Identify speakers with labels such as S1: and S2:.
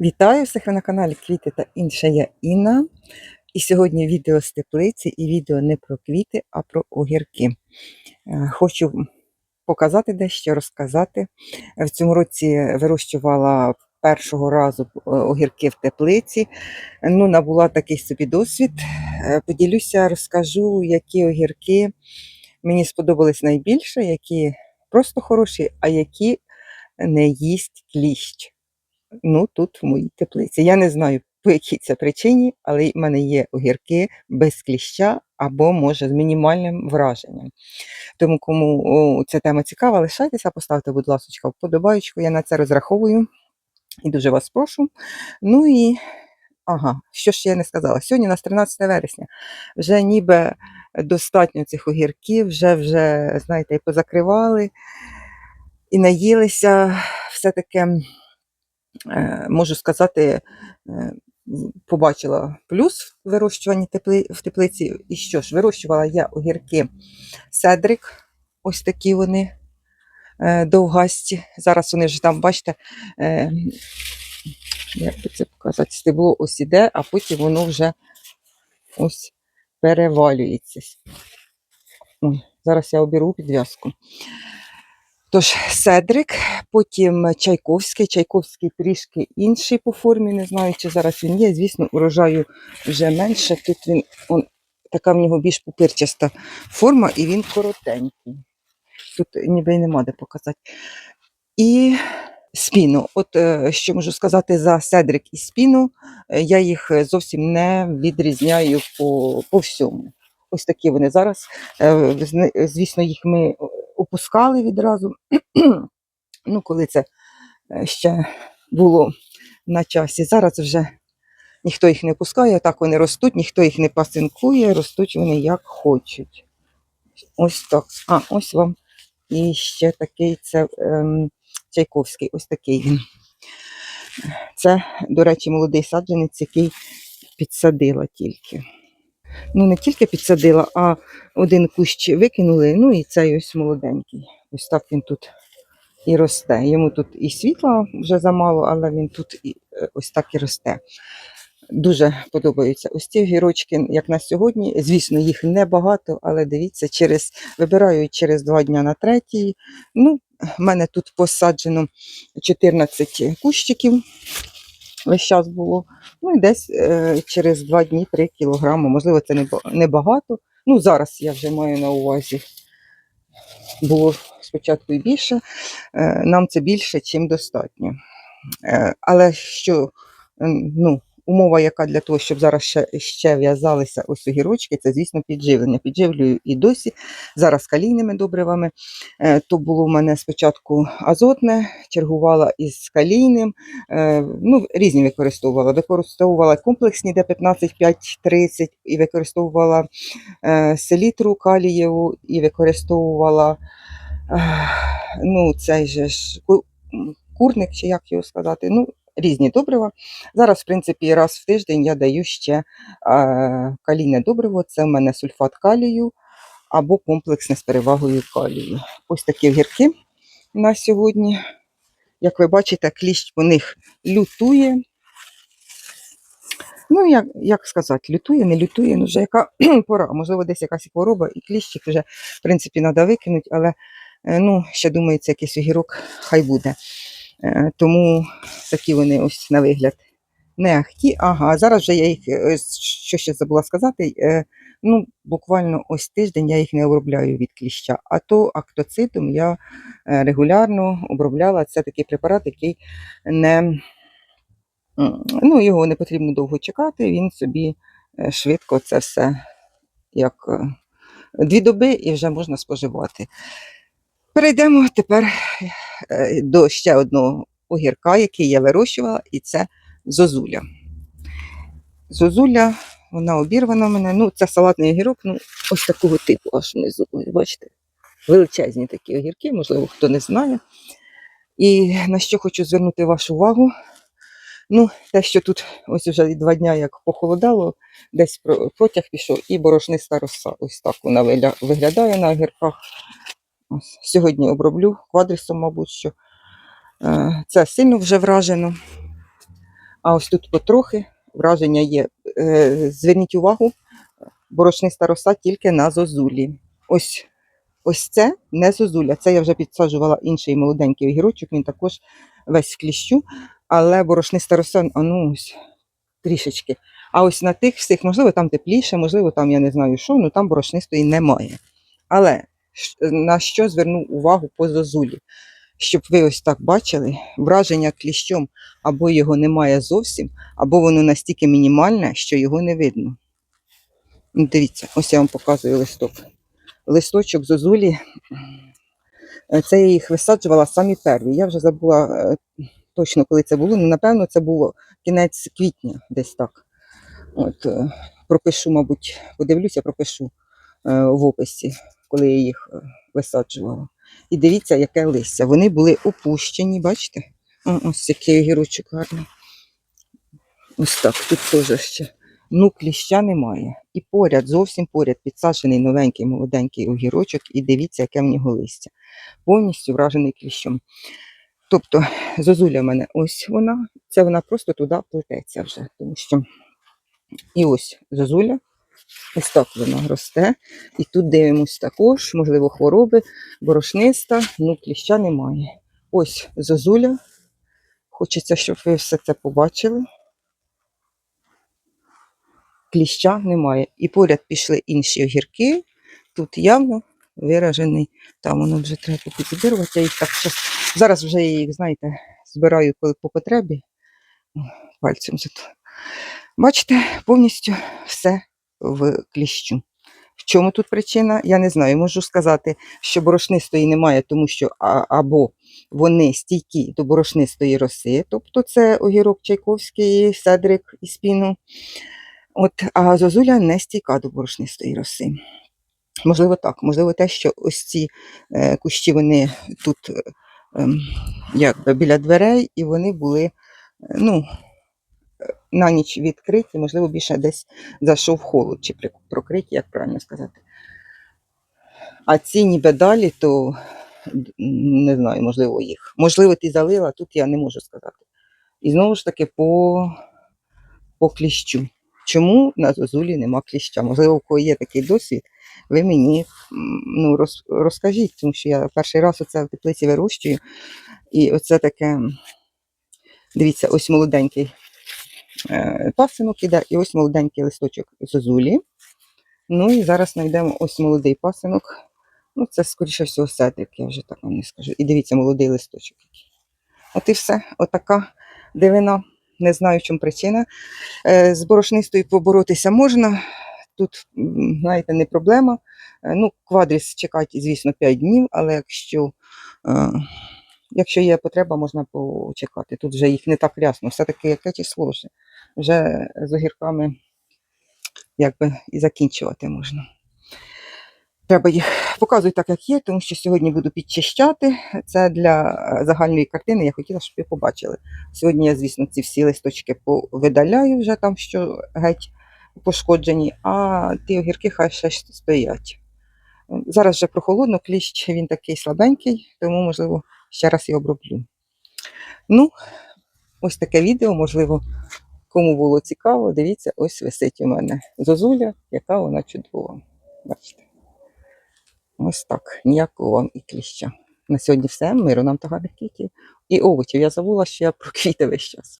S1: Вітаю всіх ви на каналі Квіти та інша я Інна. І сьогодні відео з теплиці і відео не про квіти, а про огірки. Е, Хочу показати дещо, розказати. В цьому році вирощувала першого разу е, огірки в теплиці. Ну, набула такий собі досвід. Е, Поділюся, розкажу, які огірки мені сподобались найбільше, які просто хороші, а які не їсть кліщ ну тут в моїй теплиці. Я не знаю, по якій це причині, але в мене є огірки без кліща або, може, з мінімальним враженням. Тому, кому о, ця тема цікава, лишайтеся, поставте, будь ласка, вподобаючку, я на це розраховую і дуже вас прошу. Ну і ага, що ж я не сказала? Сьогодні у нас 13 вересня. Вже ніби достатньо цих огірків, вже, вже знаєте, і позакривали, і наїлися. Все таке е, можу сказати, е, побачила плюс в вирощуванні в теплиці. І що ж, вирощувала я огірки Седрик, ось такі вони е, довгасті. Зараз вони вже там, бачите, е, як би це показати, стебло ось іде, а потім воно вже ось перевалюється. Ой, зараз я оберу підв'язку. Тож, Седрик, потім Чайковський. Чайковський трішки інший по формі, не знаю, чи зараз він є. Звісно, урожаю вже менше. Тут він он, така в нього більш пупирчаста форма, і він коротенький. Тут ніби й нема де показати. І спіну. От е, що можу сказати за Седрик і спіну, е, я їх зовсім не відрізняю по, по всьому. Ось такі вони зараз. Е, Звісно, їх ми опускали відразу. ну, коли це е, ще було на часі. Зараз вже ніхто їх не пускає, так вони ростуть, ніхто їх не пасинкує, ростуть вони як хочуть. Ось так. А, ось вам і ще такий це ем, Чайковський, ось такий він. Це, до речі, молодий саджанець, який підсадила тільки. Ну, не тільки підсадила, а один кущ викинули, ну і цей ось молоденький. Ось так він тут і росте. Йому тут і світла вже замало, але він тут і, е, ось так і росте. Дуже подобаються ось ці гірочки, як на сьогодні. Звісно, їх небагато, але дивіться, через вибираю через два дні на третій. Ну, в мене тут посаджено 14 кущиків. Весь час було. Ну і десь е, через два дні 3 кілограми. Можливо, це небагато. Ну, зараз я вже маю на увазі. Було спочатку і більше. Е, нам це більше, чим достатньо. Е, але що, ну, умова, яка для того, щоб зараз ще, ще в'язалися ось огірочки, це, звісно, підживлення. Підживлюю і досі. Зараз калійними добривами. Е, то було в мене спочатку азотне, чергувала із калійним. Е, ну, різні використовувала. Використовувала комплексні Д15, 5, 30 і використовувала е, селітру калієву, і використовувала ну, цей же ж курник, чи як його сказати. Ну, різні добрива. Зараз, в принципі, раз в тиждень я даю ще е, калійне добриво. Це в мене сульфат калію або комплексне з перевагою калію. Ось такі огірки на сьогодні. Як ви бачите, кліщ по них лютує. Ну, як, як сказати, лютує, не лютує, ну вже яка пора, можливо, десь якась хвороба, і кліщик вже, в принципі, треба викинути, але е, ну, ще думається, якийсь огірок, хай буде. Е, Тому такі вони ось на вигляд не ахті. Ага, зараз вже я їх, е, що ще забула сказати, е, ну, буквально ось тиждень я їх не обробляю від кліща, а то актоцитом я регулярно обробляла. Це такий препарат, який не, ну, його не потрібно довго чекати, він собі швидко це все як дві доби і вже можна споживати. Перейдемо тепер е, до ще одного огірка, який я вирощувала, і це зозуля. Зозуля, вона обірвана в мене. Ну, це салатний огірок, ну, ось такого типу, аж внизу. Бачите, величезні такі огірки, можливо, хто не знає. І на що хочу звернути вашу увагу. Ну, те, що тут ось вже два дня як похолодало, десь протяг пішов, і борошниста роса. Ось так вона виглядає на огірках. Ось, сьогодні оброблю квадрисом, мабуть, що. Е, Це сильно вже вражено. А ось тут потрохи враження є. Е, Зверніть увагу, борошниста роса тільки на зозулі. Ось, ось це не зозуля. Це я вже підсаджувала інший молоденький огірочок, він також весь в кліщу, але борошниста роса, а ну ось трішечки. А ось на тих всіх, можливо, там тепліше, можливо, там я не знаю що, ну там борошнистої немає. Але на що звернув увагу по зозулі? Щоб ви ось так бачили, враження кліщом або його немає зовсім, або воно настільки мінімальне, що його не видно. Ну, Дивіться, ось я вам показую листок. Листочок зозулі. е, Це я їх висаджувала самі перві. Я вже забула е, точно, коли це було. Ну, напевно, це було кінець квітня, десь так. От, е, пропишу, мабуть, подивлюся, пропишу в описі, коли я їх е, висаджувала. І дивіться, яке листя. Вони були опущені, бачите? Ось який огірочок гарний. Ось так, тут теж ще. Ну, кліща немає. І поряд, зовсім поряд, підсаджений новенький молоденький огірочок, і дивіться, яке в нього листя. Повністю вражений кліщом. Тобто, зозуля в мене ось вона, це вона просто туди плететься вже, тому що і ось зозуля, ось так вона росте. І тут дивимось також, можливо, хвороби, борошниста, ну кліща немає. Ось зозуля. Хочеться, щоб ви все це побачили. Кліща немає. І поряд пішли інші огірки. Тут явно виражений. Там воно вже треба підбірувати. Я їх так щас... Зараз вже їх, знаєте, збираю коли по потребі. Пальцем зато. Бачите, повністю все в кліщу. В чому тут причина? Я не знаю. Можу сказати, що борошнистої немає, тому що або вони стійкі до борошнистої роси, тобто це огірок Чайковський, седрик і спіну. От, а зозуля не стійка до борошнистої роси. Можливо, так. Можливо, те, що ось ці е, кущі вони тут е, якби біля дверей, і вони були е, ну, на ніч відкриті, можливо, більше десь зайшов холод чи прокриті, як правильно сказати. А ці ніби далі, то не знаю, можливо, їх. Можливо, ти залила, тут я не можу сказати. І знову ж таки по, по кліщу. Чому на зозулі нема кліща? Можливо, у кого є такий досвід, ви мені ну, роз, розкажіть, тому що я перший раз оце в теплиці вирощую. І оце таке, дивіться, ось молоденький пасинок іде, і ось молоденький листочок зозулі. Ну і зараз знайдемо ось молодий пасинок. Ну, це, скоріше всього, седрик, я вже так вам не скажу. І дивіться, молодий листочок. От і все. Отака дивина. Не знаю, в чому причина. Е, З борошнистою поборотися можна. Тут, знаєте, не проблема. Е, Ну, квадріс чекати, звісно, 5 днів, але якщо, е, якщо є потреба, можна почекати. Тут вже їх не так рясно. Все-таки яке число вже. Вже з огірками якби і закінчувати можна. Треба їх показувати так, як є, тому що сьогодні буду підчищати. Це для е, загальної картини. Я хотіла, щоб ви побачили. Сьогодні я, звісно, ці всі листочки повидаляю вже там, що геть пошкоджені, а ті огірки хай ще стоять. Зараз вже прохолодно, кліщ він такий слабенький, тому, можливо, ще раз його оброблю. Ну, ось таке відео, можливо, кому було цікаво, дивіться, ось висить у мене зозуля, яка вона чудова. Бачите. Ось так, ніякого вам і кліща. На сьогодні все. Миру нам та гарних квітів. І овочів. Я забула, що я про квіти весь час.